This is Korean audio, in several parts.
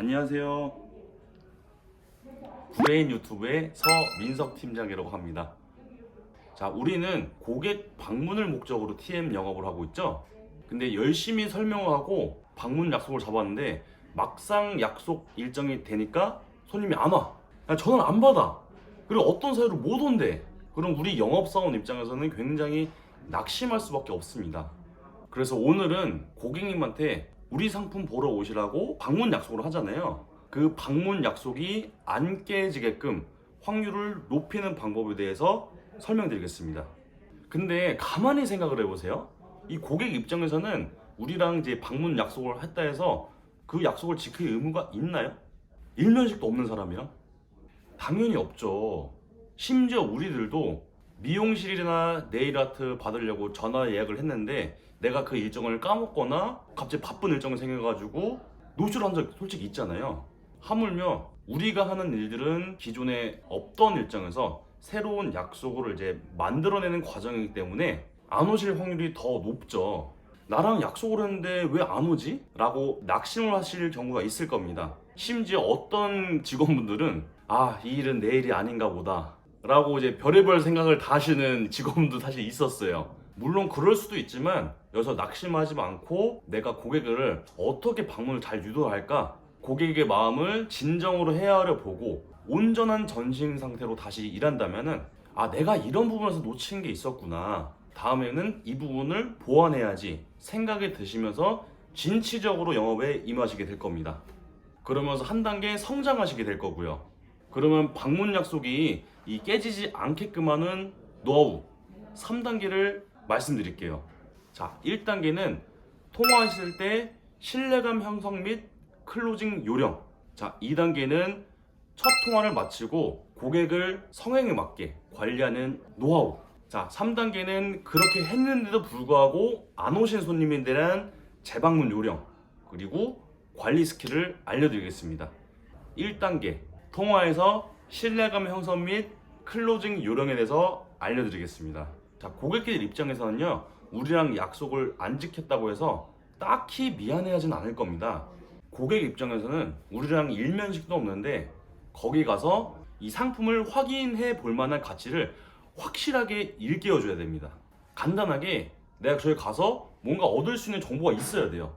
안녕하세요. 브레인 유튜브의 서민석 팀장이라고 합니다. 자, 우리는 고객 방문을 목적으로 TM 영업을 하고 있죠. 근데 열심히 설명을 하고 방문 약속을 잡았는데 막상 약속 일정이 되니까 손님이 안 와. 야, 전화를 안 받아. 그리고 어떤 사유로 못 온대. 그럼 우리 영업사원 입장에서는 굉장히 낙심할 수밖에 없습니다. 그래서 오늘은 고객님한테 우리 상품 보러 오시라고 방문 약속을 하잖아요. 그 방문 약속이 안 깨지게끔 확률을 높이는 방법에 대해서 설명드리겠습니다. 근데 가만히 생각을 해보세요. 이 고객 입장에서는 우리랑 이제 방문 약속을 했다 해서 그 약속을 지킬 의무가 있나요? 일면식도 없는 사람이랑? 당연히 없죠. 심지어 우리들도 미용실이나 네일 아트 받으려고 전화 예약을 했는데 내가 그 일정을 까먹거나 갑자기 바쁜 일정이 생겨가지고 노출한 적 솔직히 있잖아요. 하물며 우리가 하는 일들은 기존에 없던 일정에서 새로운 약속을 이제 만들어내는 과정이기 때문에 안 오실 확률이 더 높죠. 나랑 약속을 했는데 왜 안 오지? 라고 낙심을 하실 경우가 있을 겁니다. 심지어 어떤 직원분들은 아, 이 일은 내 일이 아닌가 보다. 라고 이제 별의별 생각을 다 하시는 직원도 사실 있었어요. 물론 그럴 수도 있지만 여기서 낙심하지 않고 내가 고객을 어떻게 방문을 잘 유도할까? 고객의 마음을 진정으로 헤아려 보고 온전한 전신 상태로 다시 일한다면은 아 내가 이런 부분에서 놓친 게 있었구나. 다음에는 이 부분을 보완해야지 생각이 드시면서 진취적으로 영업에 임하시게 될 겁니다. 그러면서 한 단계 성장하시게 될 거고요. 그러면 방문 약속이 이 깨지지 않게끔 하는 노하우 3단계를 말씀드릴게요. 자, 1단계는 통화하실 때 신뢰감 형성 및 클로징 요령. 자, 2단계는 첫 통화를 마치고 고객을 성향에 맞게 관리하는 노하우. 자, 3단계는 그렇게 했는데도 불구하고 안 오신 손님에 대한 재방문 요령. 그리고 관리 스킬을 알려드리겠습니다. 1단계 통화에서 신뢰감 형성 및 클로징 요령에 대해서 알려드리겠습니다. 자 고객들 입장에서는요 우리랑 약속을 안 지켰다고 해서 딱히 미안해하진 않을 겁니다. 고객 입장에서는 우리랑 일면식도 없는데 거기 가서 이 상품을 확인해 볼 만한 가치를 확실하게 일깨워 줘야 됩니다. 간단하게 내가 저기 가서 뭔가 얻을 수 있는 정보가 있어야 돼요.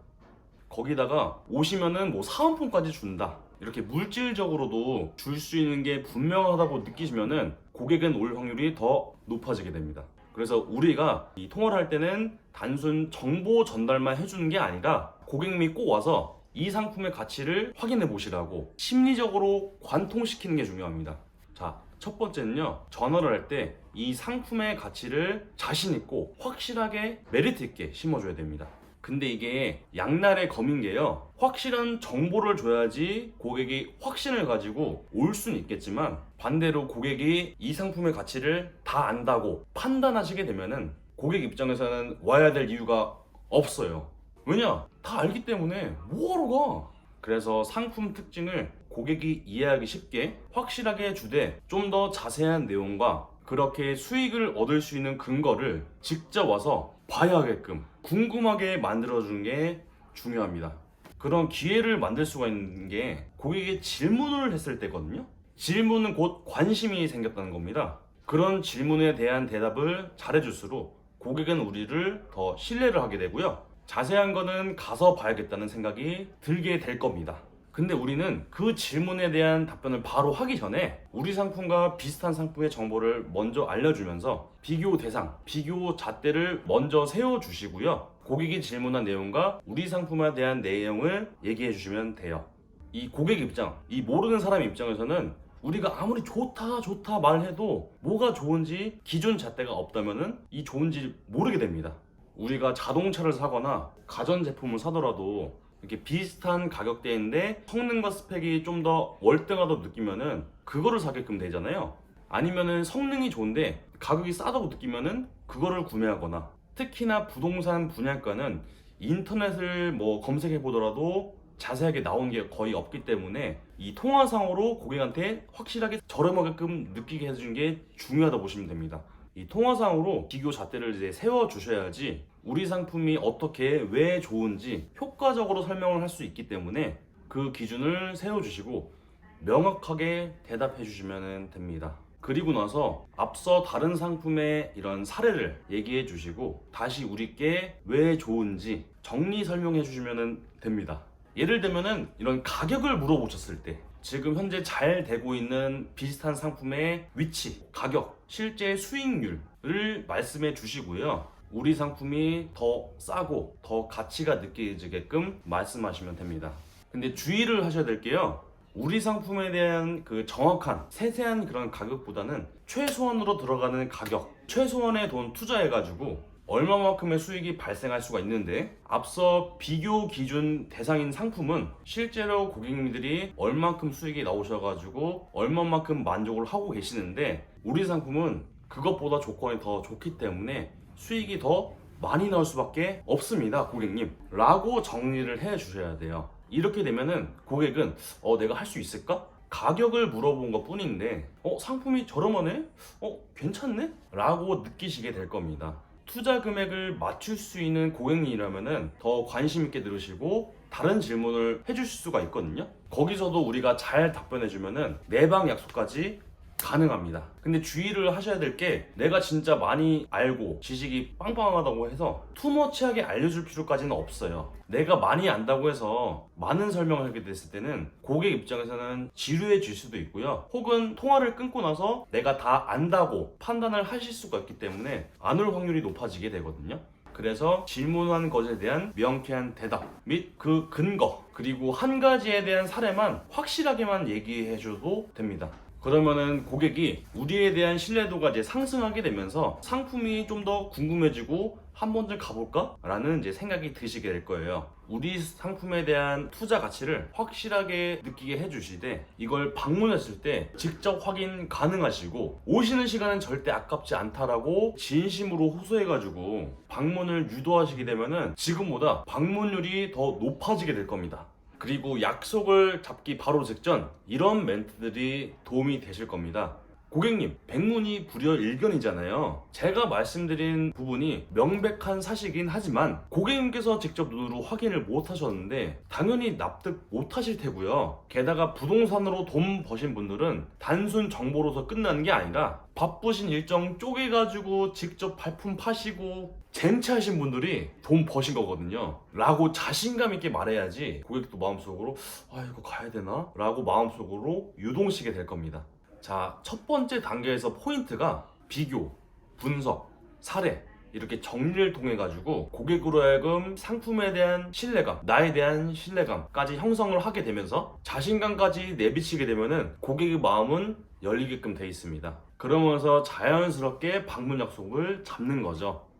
거기다가 오시면은 뭐 사은품까지 준다. 이렇게 물질적으로도 줄 수 있는 게 분명하다고 느끼시면은 고객은 올 확률이 더 높아지게 됩니다. 그래서 우리가 이 통화를 할 때는 단순 정보 전달만 해주는 게 아니라 고객님이 꼭 와서 이 상품의 가치를 확인해 보시라고 심리적으로 관통시키는 게 중요합니다. 자, 첫 번째는요. 전화를 할 때 이 상품의 가치를 자신 있고 확실하게 메리트 있게 심어줘야 됩니다. 근데 이게 양날의 검인 게요. 확실한 정보를 줘야지 고객이 확신을 가지고 올 수는 있겠지만 반대로 고객이 이 상품의 가치를 다 안다고 판단하시게 되면은 고객 입장에서는 와야 될 이유가 없어요. 왜냐? 다 알기 때문에 뭐하러 가? 그래서 상품 특징을 고객이 이해하기 쉽게 확실하게 주되 좀 더 자세한 내용과 그렇게 수익을 얻을 수 있는 근거를 직접 와서 봐야 하게끔 궁금하게 만들어주는 게 중요합니다. 그런 기회를 만들 수가 있는 게 고객이 질문을 했을 때거든요. 질문은 곧 관심이 생겼다는 겁니다. 그런 질문에 대한 대답을 잘해줄수록 고객은 우리를 더 신뢰를 하게 되고요. 자세한 거는 가서 봐야겠다는 생각이 들게 될 겁니다. 근데 우리는 그 질문에 대한 답변을 바로 하기 전에 우리 상품과 비슷한 상품의 정보를 먼저 알려주면서 비교 대상, 비교 잣대를 먼저 세워주시고요. 고객이 질문한 내용과 우리 상품에 대한 내용을 얘기해 주시면 돼요. 이 고객 입장, 이 모르는 사람 입장에서는 우리가 아무리 좋다 좋다 말해도 뭐가 좋은지 기존 잣대가 없다면은 이 좋은지 모르게 됩니다. 우리가 자동차를 사거나 가전 제품을 사더라도 이렇게 비슷한 가격대인데 성능과 스펙이 좀 더 월등하다고 느끼면은 그거를 사게끔 되잖아요. 아니면은 성능이 좋은데 가격이 싸다고 느끼면은 그거를 구매하거나 특히나 부동산 분양가는 인터넷을 뭐 검색해 보더라도 자세하게 나온 게 거의 없기 때문에 이 통화상으로 고객한테 확실하게 저렴하게끔 느끼게 해주는 게 중요하다 보시면 됩니다. 이 통화상으로 비교 잣대를 이제 세워 주셔야지 우리 상품이 어떻게 왜 좋은지 효과적으로 설명을 할 수 있기 때문에 그 기준을 세워 주시고 명확하게 대답해 주시면 됩니다. 그리고 나서 앞서 다른 상품의 이런 사례를 얘기해 주시고 다시 우리께 왜 좋은지 정리 설명해 주시면 됩니다. 예를 들면은 이런 가격을 물어보셨을 때 지금 현재 잘 되고 있는 비슷한 상품의 위치, 가격, 실제 수익률을 말씀해 주시고요. 우리 상품이 더 싸고 더 가치가 느껴지게끔 말씀하시면 됩니다. 근데 주의를 하셔야 될 게요. 우리 상품에 대한 그 정확한 세세한 그런 가격보다는 최소한으로 들어가는 가격, 최소한의 돈 투자해가지고 얼마만큼의 수익이 발생할 수가 있는데 앞서 비교 기준 대상인 상품은 실제로 고객님들이 얼만큼 수익이 나오셔가지고 얼마만큼 만족을 하고 계시는데 우리 상품은 그것보다 조건이 더 좋기 때문에 수익이 더 많이 나올 수밖에 없습니다 고객님 라고 정리를 해 주셔야 돼요 이렇게 되면은 고객은 어 내가 할 수 있을까? 가격을 물어본 것 뿐인데 어 상품이 저렴하네? 어 괜찮네? 라고 느끼시게 될 겁니다 투자 금액을 맞출 수 있는 고객님이라면은 더 관심 있게 들으시고 다른 질문을 해주실 수가 있거든요. 거기서도 우리가 잘 답변해주면은 내방 약속까지 가능합니다. 근데 주의를 하셔야 될 게 내가 진짜 많이 알고 지식이 빵빵하다고 해서 투머치하게 알려줄 필요까지는 없어요. 내가 많이 안다고 해서 많은 설명을 하게 됐을 때는 고객 입장에서는 지루해질 수도 있고요. 혹은 통화를 끊고 나서 내가 다 안다고 판단을 하실 수가 있기 때문에 안 올 확률이 높아지게 되거든요. 그래서 질문한 것에 대한 명쾌한 대답 및 그 근거 그리고 한 가지에 대한 사례만 확실하게만 얘기해 줘도 됩니다. 그러면은 고객이 우리에 대한 신뢰도가 이제 상승하게 되면서 상품이 좀 더 궁금해지고 한 번쯤 가볼까? 라는 이제 생각이 드시게 될 거예요. 우리 상품에 대한 투자 가치를 확실하게 느끼게 해주시되 이걸 방문했을 때 직접 확인 가능하시고 오시는 시간은 절대 아깝지 않다라고 진심으로 호소해가지고 방문을 유도하시게 되면은 지금보다 방문율이 더 높아지게 될 겁니다. 그리고 약속을 잡기 바로 직전 이런 멘트들이 도움이 되실 겁니다. 고객님, 백문이 불여 일견이잖아요. 제가 말씀드린 부분이 명백한 사실이긴 하지만 고객님께서 직접 눈으로 확인을 못 하셨는데 당연히 납득 못 하실 테고요. 게다가 부동산으로 돈 버신 분들은 단순 정보로서 끝나는 게 아니라 바쁘신 일정 쪼개가지고 직접 발품 파시고 젠치하신 분들이 돈 버신 거거든요. 라고 자신감 있게 말해야지 고객도 마음속으로 아 이거 가야 되나? 라고 마음속으로 유동시게 될 겁니다. 자, 첫 번째 단계에서 포인트가 비교, 분석, 사례 이렇게 정리를 통해 가지고 고객으로 하여금 상품에 대한 신뢰감, 나에 대한 신뢰감까지 형성을 하게 되면서 자신감까지 내비치게 되면은 고객의 마음은 열리게끔 돼 있습니다. 그러면서 자연스럽게 방문 약속을 잡는 거죠.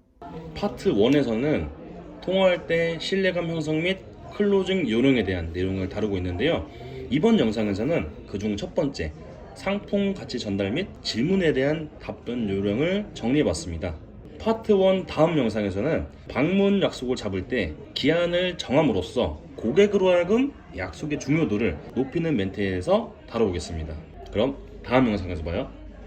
파트 1에서는 통화할 때 신뢰감 형성 및 클로징 요령에 대한 내용을 다루고 있는데요. 이번 영상에서는 그중 첫 번째 상품 가치 전달 및 질문에 대한 답변 요령을 정리해 봤습니다. 파트 1 다음 영상에서는 방문 약속을 잡을 때 기한을 정함으로써 고객으로 하여금 약속의 중요도를 높이는 멘트에서 다뤄보겠습니다. 그럼 다음 영상에서 봐요.